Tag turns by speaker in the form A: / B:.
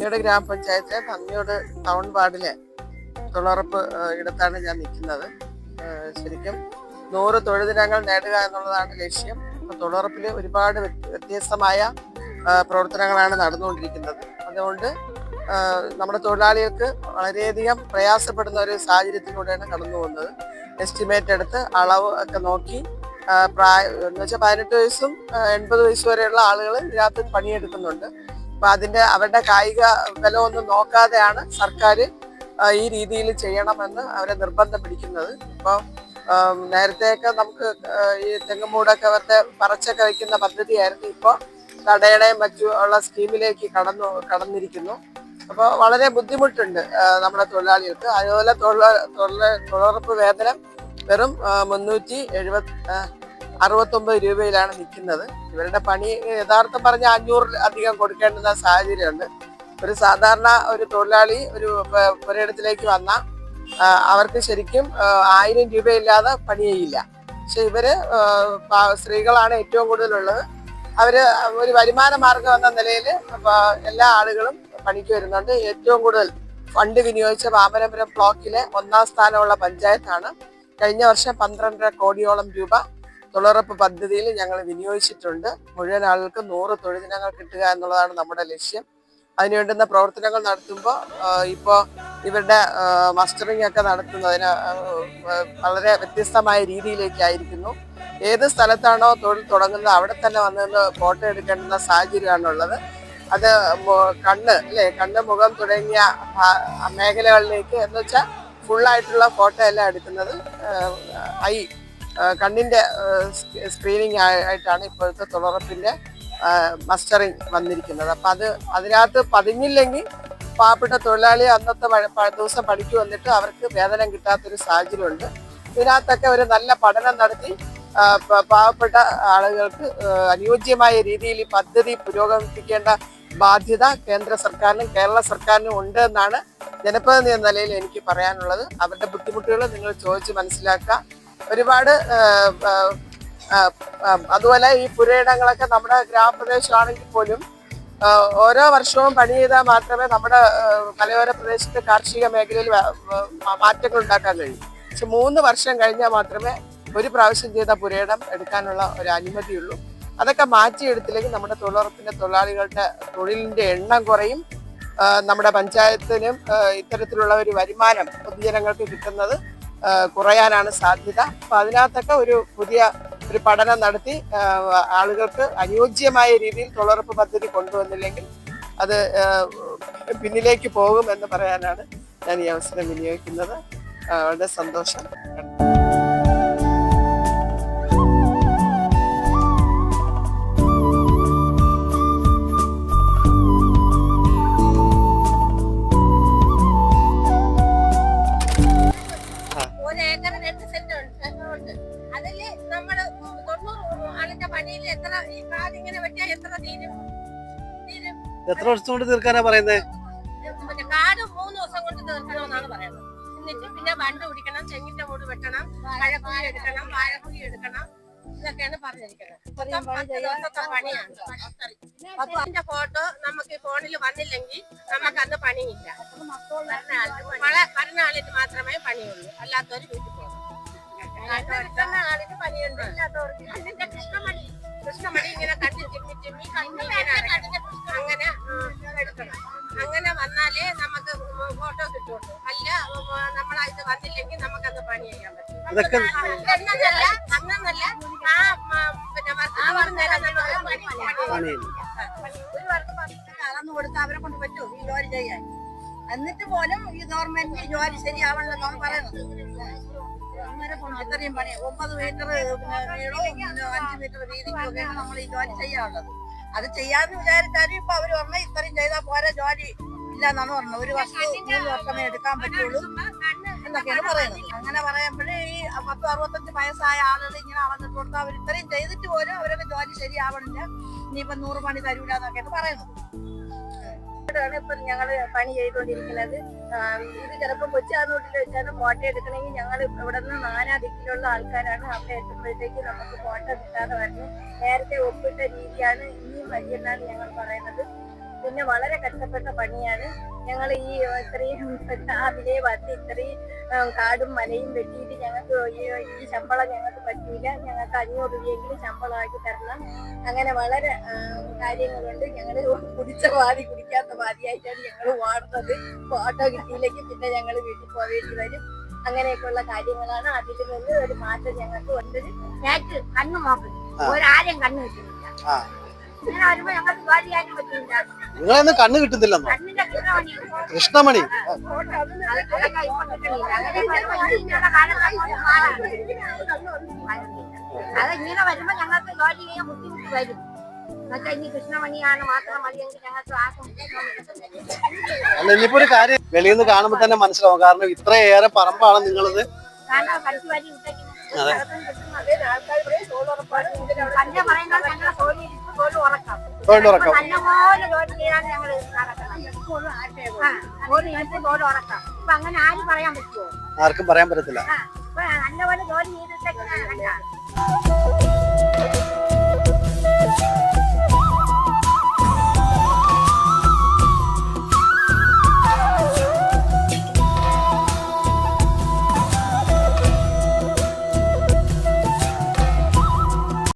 A: ഭംഗിയോട് ഗ്രാമപഞ്ചായത്തിലെ ഭംഗിയോട് ടൗൺ വാർഡിലെ തൊഴിലുറപ്പ് ഇടത്താണ് ഞാൻ നിൽക്കുന്നത്. ശരിക്കും നൂറ് തൊഴിൽ ദിനങ്ങൾ നേടുക എന്നുള്ളതാണ് ലക്ഷ്യം. അപ്പോൾ തൊഴിലുറപ്പിൽ ഒരുപാട് വ്യത്യസ്തമായ പ്രവർത്തനങ്ങളാണ് നടന്നുകൊണ്ടിരിക്കുന്നത്. അതുകൊണ്ട് നമ്മുടെ തൊഴിലാളികൾക്ക് വളരെയധികം പ്രയാസപ്പെടുന്ന ഒരു സാഹചര്യത്തിലൂടെയാണ് കടന്നു പോകുന്നത്. എസ്റ്റിമേറ്റ് എടുത്ത് അളവ് ഒക്കെ നോക്കി പ്രായം എന്ന് വെച്ചാൽ പതിനെട്ട് വയസ്സും എൺപത് വയസ്സ് വരെയുള്ള ആളുകൾ ഇതിനകത്ത് പണിയെടുക്കുന്നുണ്ട്. അപ്പൊ അതിന്റെ അവരുടെ കായിക ബലമൊന്നും നോക്കാതെയാണ് സർക്കാർ ഈ രീതിയിൽ ചെയ്യണമെന്ന് അവരെ നിർബന്ധം പിടിക്കുന്നത്. ഇപ്പോൾ നേരത്തെയൊക്കെ നമുക്ക് ഈ തെങ്ങുമൂടൊക്കെ വെറുതെ പറച്ചൊക്കെ വയ്ക്കുന്ന പദ്ധതിയായിരുന്നു. ഇപ്പോൾ തടയണയും മറ്റു ഉള്ള സ്കീമിലേക്ക് കടന്നു കടന്നിരിക്കുന്നു. അപ്പോൾ വളരെ ബുദ്ധിമുട്ടുണ്ട് നമ്മുടെ തൊഴിലാളികൾക്ക്. അതുപോലെ തൊഴിലുറപ്പ് വേതനം വെറും മുന്നൂറ്റി എഴുപത്തി അറുപത്തൊമ്പത് രൂപയിലാണ് നിൽക്കുന്നത്. ഇവരുടെ പണി യഥാർത്ഥം പറഞ്ഞ അഞ്ഞൂറിൽ അധികം കൊടുക്കേണ്ടുന്ന സാഹചര്യമുണ്ട്. ഒരു സാധാരണ ഒരു തൊഴിലാളി ഒരു ഒരിടത്തിലേക്ക് വന്ന അവർക്ക് ശരിക്കും ആയിരം രൂപയില്ലാതെ പണി ചെയ്യില്ല പക്ഷെ ഇവർ സ്ത്രീകളാണ് ഏറ്റവും കൂടുതലുള്ളത്. അവർ ഒരു വരുമാന മാർഗം എന്ന നിലയിൽ എല്ലാ ആളുകളും പണിക്ക് വരുന്നുണ്ട്. ഏറ്റവും കൂടുതൽ ഫണ്ട് വിനിയോഗിച്ച വാമനപുരം ബ്ലോക്കിലെ ഒന്നാം സ്ഥാനമുള്ള പഞ്ചായത്താണ്. കഴിഞ്ഞ വർഷം പന്ത്രണ്ടര കോടിയോളം രൂപ തൊഴിലുറപ്പ് പദ്ധതിയിൽ ഞങ്ങൾ വിനിയോഗിച്ചിട്ടുണ്ട്. മുഴുവൻ ആളുകൾക്ക് നൂറ് തൊഴിൽ ദിനങ്ങൾ കിട്ടുക എന്നുള്ളതാണ് നമ്മുടെ ലക്ഷ്യം. അതിനുവേണ്ടുന്ന പ്രവർത്തനങ്ങൾ നടത്തുമ്പോൾ ഇപ്പോൾ ഇവരുടെ മസ്റ്ററിംഗ് ഒക്കെ നടത്തുന്നതിന് വളരെ വ്യത്യസ്തമായ രീതിയിലേക്കായിരിക്കുന്നു ഏത് സ്ഥലത്താണോ തൊഴിൽ തുടങ്ങുന്നത് അവിടെ തന്നെ വന്ന് ഫോട്ടോ എടുക്കേണ്ടുന്ന സാഹചര്യമാണുള്ളത്. അത് കണ്ണ് അല്ലേ? കണ്ണ് മുഖം തുടങ്ങിയ മേഖലകളിലേക്ക് എന്ന് വെച്ചാൽ ഫുള്ളായിട്ടുള്ള ഫോട്ടോ എല്ലാം എടുക്കുന്നത്. ഐ കണ്ണിന്റെ സ്ക്രീനിങ് ആയിട്ടാണ് ഇപ്പോഴത്തെ തുളറപ്പിന്റെ മസ്റ്ററിങ് വന്നിരിക്കുന്നത്. അപ്പൊ അത് അതിനകത്ത് പതിഞ്ഞില്ലെങ്കിൽ പാവപ്പെട്ട തൊഴിലാളി അന്നത്തെ ദിവസം പണിക്ക് വന്നിട്ട് അവർക്ക് വേതനം കിട്ടാത്തൊരു സാഹചര്യമുണ്ട്. ഇതിനകത്തൊക്കെ ഒരു നല്ല പഠനം നടത്തി പാവപ്പെട്ട ആളുകൾക്ക് അനുയോജ്യമായ രീതിയിൽ ഈ പദ്ധതി പുരോഗമിപ്പിക്കേണ്ട ബാധ്യത കേന്ദ്ര സർക്കാരിനും കേരള സർക്കാരിനും ഉണ്ട് എന്നാണ് ജനപ്രതിനിധി എന്ന നിലയിൽ എനിക്ക് പറയാനുള്ളത്. അവരുടെ ബുദ്ധിമുട്ടുകൾ നിങ്ങൾ ചോദിച്ച് മനസ്സിലാക്കുക. ഒരുപാട് അതുപോലെ ഈ പുരയിടങ്ങളൊക്കെ നമ്മുടെ ഗ്രാമപ്രദേശമാണെങ്കിൽ പോലും ഓരോ വർഷവും പണി ചെയ്താൽ മാത്രമേ നമ്മുടെ മലയോര പ്രദേശത്ത് കാർഷിക മേഖലയിൽ മാറ്റങ്ങൾ ഉണ്ടാക്കാൻ കഴിയൂ. പക്ഷെ മൂന്ന് വർഷം കഴിഞ്ഞാൽ മാത്രമേ ഒരു പ്രാവശ്യം ചെയ്ത പുരയിടം എടുക്കാനുള്ള ഒരു അനുമതിയുള്ളൂ. അതൊക്കെ മാറ്റിയെടുത്തില്ലെങ്കിൽ നമ്മുടെ തൊഴിലുറപ്പിന്റെ തൊഴിലാളികളുടെ തൊഴിലിന്റെ എണ്ണം കുറയും. നമ്മുടെ പഞ്ചായത്തിനും ഇത്തരത്തിലുള്ള ഒരു വരുമാനം പൊതുജനങ്ങൾക്ക് കിട്ടുന്നത് കുറയാനാണ് സാധ്യത. അപ്പൊ അതിനകത്തൊക്കെ ഒരു പുതിയ ഒരു പഠനം നടത്തി ആളുകൾക്ക് അനുയോജ്യമായ രീതിയിൽ തൊഴിലുറപ്പ് പദ്ധതി കൊണ്ടുവന്നില്ലെങ്കിൽ അത് പിന്നിലേക്ക് പോകും എന്ന് പറയാനാണ് ഞാൻ ഈ അവസരം വിനിയോഗിക്കുന്നത്. വളരെ സന്തോഷം.
B: എത്ര
C: വർഷം കൊണ്ട് തീർക്കാനാ പറയുന്നത്
B: മൂന്ന് ദിവസം കൊണ്ട് പറയുന്നത്. എന്നിട്ട് പിന്നെ വെട്ടണം എടുക്കണം എടുക്കണം ഇതൊക്കെയാണ് പണിയാണ്. ഫോട്ടോ നമുക്ക് ഫോണിൽ വന്നില്ലെങ്കിൽ നമുക്ക് അന്ന് പണിയില്ല. മഴ ആളിന് മാത്രമേ പണിയുള്ളൂ. അല്ലാത്തവര് വീട്ടിൽ പോകും. പണിയുണ്ട്. കൃഷ്ണമണി കൃഷ്ണമണി ഇങ്ങനെ കണ്ണിൽ ചിമ്മി ചിമ്മി കണ്ണ് വന്നില്ലെങ്കിൽ നമുക്കത് പണി ചെയ്യാൻ പറ്റും.
C: ഇതൊക്കെ
B: ആ പിന്നെ നമുക്ക് പണി പണി
C: പണിയില്ല
D: ഒരു പേർക്ക് പത്ത് അളന്നു കൊടുത്ത് അവരെ കൊണ്ട് പറ്റൂ ഈ ജോലി ചെയ്യാൻ. എന്നിട്ട് പോലും ഈ ഗവൺമെന്റ് ജോലി ശരിയാവണമെന്നാണ് പറയുന്നത്. ഇത്രയും പണി ഒമ്പത് മീറ്റർ പിന്നെ അഞ്ച് മീറ്റർ വീതിക്കും ഒക്കെയാണ് നമ്മൾ ഈ ജോലി ചെയ്യാനുള്ളത് അത് ചെയ്യാന്ന് വിചാരിച്ചാലും ഇപ്പൊ അവർ പറഞ്ഞ ഇത്രയും ചെയ്താൽ പോരാ ജോലി ഇല്ല എന്നാണ് പറഞ്ഞത്. ഒരു വർഷം മൂന്ന് വർഷമേ എടുക്കാൻ പറ്റുള്ളൂ. എന്നൊക്കെയാണ് പറയുന്നത്. അങ്ങനെ പറയുമ്പോഴേ ഈ പത്ത് അറുപത്തഞ്ച് വയസ്സായ ആളുകൾ ഇങ്ങനെ അളന്നിട്ട് കൊടുത്താൽ അവർ ഇത്രയും ചെയ്തിട്ട് പോലും അവരൊക്കെ ജോലി ശരിയാവണില്ല. ഇനിയിപ്പൊ നൂറ് പണി തരൂല എന്നൊക്കെയാണ് പറയുന്നത്. ാണ്
B: ഇപ്പൊ ഞങ്ങൾ പണി ചെയ്തുകൊണ്ടിരിക്കുന്നത്. ഇത് ചിലപ്പോ കൊച്ചാനൂട്ടിൽ വെച്ചാലും ഫോട്ടോ എടുക്കണമെങ്കിൽ ഞങ്ങൾ ഇവിടെ നിന്ന് നാനാ ദിക്കിലുള്ള ആൾക്കാരാണ്. അവിടെ എത്തുമ്പോഴത്തേക്ക് നമുക്ക് ഫോട്ടോ കിട്ടാതെ വരുന്നു നേരത്തെ ഒപ്പിട്ട രീതിയാണ് ഇനിയും വഴിയെന്നാണ് ഞങ്ങൾ പറയുന്നത്.
E: പിന്നെ വളരെ കഷ്ടപ്പെട്ട പണിയാണ്. ഞങ്ങൾ ഈ ഇത്രയും രാവിലെ വന്ന് ഇത്രയും കാടും മലയും വെട്ടിയിട്ട് ഞങ്ങൾക്ക് ഈ ശമ്പളം ഞങ്ങൾക്ക് പറ്റിയില്ല. ഞങ്ങൾക്ക് അഞ്ഞൂറ് രൂപയെങ്കിലും ശമ്പളമാക്കി തരണം. അങ്ങനെ വളരെ കാര്യങ്ങളുണ്ട്. ഞങ്ങൾ കുടിച്ച വാതി കുടിക്കാത്ത പാതിയായിട്ടാണ് ഞങ്ങൾ വാടുന്നത് ഓട്ടോ കിട്ടിയില്ലെങ്കിൽ പിന്നെ ഞങ്ങൾ വീട്ടിൽ പോവേണ്ടി വരും. അങ്ങനെയൊക്കെയുള്ള കാര്യങ്ങളാണ്. അതിൽ നിന്ന് ഒരു മാറ്റം ഞങ്ങൾക്ക് ഉണ്ട്
F: നേറ്റ് കണ്ണു നോക്കുന്നു. ഒരാരും കണ്ണു കിട്ടുന്നില്ല
C: നിങ്ങളെയൊന്നും കണ്ണ് കിട്ടുന്നില്ലെന്നോ?
F: കൃഷ്ണമണി.
C: കൃഷ്ണമണി
F: അത് അതൊക്കെ ഇപ്പൊ കിട്ടുന്നില്ല അങ്ങനെ വരുമ്പോ ഞങ്ങൾക്ക് ജോലി ചെയ്യാൻ ബുദ്ധിമുട്ട് വരും.
C: അല്ല ഇനിയിപ്പോ ഒരു കാര്യം വെളിയിൽ നിന്ന് കാണുമ്പോ തന്നെ മനസ്സിലാവും. കാരണം ഇത്രയേറെ പറമ്പാണ് നിങ്ങളത്. അതെ. തൊഴിലുറക്കം
F: നല്ലപോലെ ജോലി ചെയ്താണ് ഞങ്ങൾ ഒരു ഉറക്കാം. അങ്ങനെ ആരും പറയാൻ പറ്റുമോ
C: ആർക്കും പറയാൻ പറ്റത്തില്ല.
F: നല്ലപോലെ ജോലി ചെയ്തിട്ടൊക്കെ